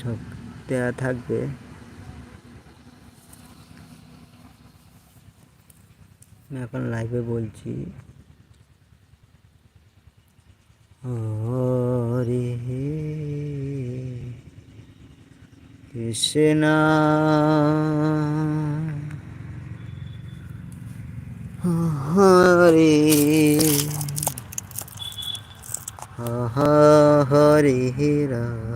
সব দেওয়া থাকবে। আমি এখন লাইভে বলছি হরে কৃষ্ণ হরে হরে রাম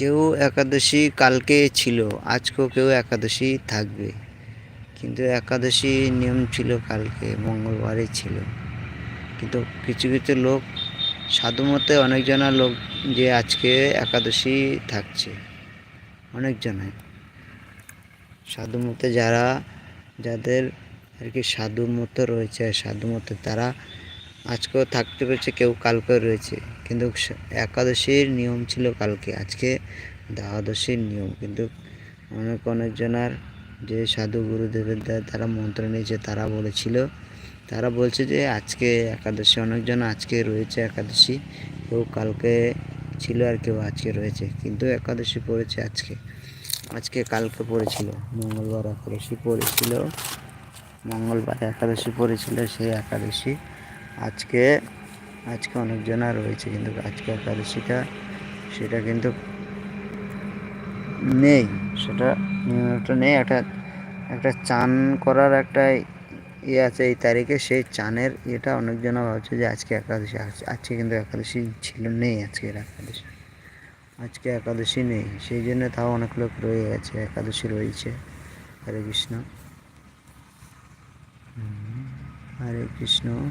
কেউ একাদশী কালকে ছিল, আজকেও কেউ একাদশী থাকবে। কিন্তু একাদশী নিয়ম ছিল কালকে মঙ্গলবারে ছিল। কিন্তু কিছু কিছু লোক সাধুমতে অনেকজনা লোক যে আজকে একাদশী থাকছে, অনেকজনাই। সাধুমতে যারা, যাদের আর কি সাধু মতো রয়েছে, সাধু মতে তারা আজকেও থাকতে পেরেছে, কেউ কালকেও রয়েছে। কিন্তু একাদশীর নিয়ম ছিল কালকে। আজকে দ্বাদশীর নিয়ম। কিন্তু অনেক অনেকজনার যে সাধু গুরুদেবের দ্বারা তারা মন্ত্র নিয়েছে, তারা বলেছিল, তারা বলছে যে আজকে একাদশী, অনেকজন আজকে রয়েছে একাদশী। কেউ কালকে ছিল আর কেউ আজকে রয়েছে। কিন্তু একাদশী পড়েছে আজকে। আজকে কালকে পড়েছিল। মঙ্গলবার একাদশী পড়েছিল। মঙ্গলবার একাদশী পড়েছিল সেই একাদশী। আজকে আজকে অনেকজনা রয়েছে, কিন্তু আজকে একাদশীটা, সেটা কিন্তু নেই, সেটা নিয়মটা নেই, একটা একটা চান করার একটা ইয়ে আছে এই তারিখে, সেই চানের ইয়েটা অনেকজনা ভাবছে যে আজকে একাদশী, আজ- আজকে কিন্তু একাদশী ছিল, নেই আজকের একাদশী। আজকে একাদশী নেই, সেই জন্য তাও অনেক লোক রয়ে গেছে, একাদশী রয়েছে। হরে কৃষ্ণ। হরে কৃষ্ণ।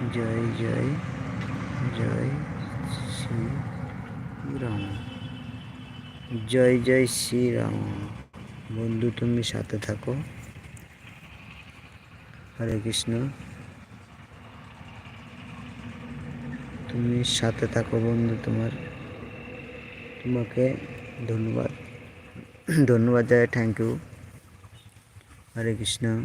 জয় জয় জয় শ্রী রাম। জয় জয় শ্রীরাম বন্ধু, তুমি সাথে থাকো। হরে কৃষ্ণ। তুমি সাথে থাকো বন্ধু তোমার। তোমাকে ধন্যবাদ। ধন্যবাদ জানাই থ্যাংক ইউ হরে কৃষ্ণ।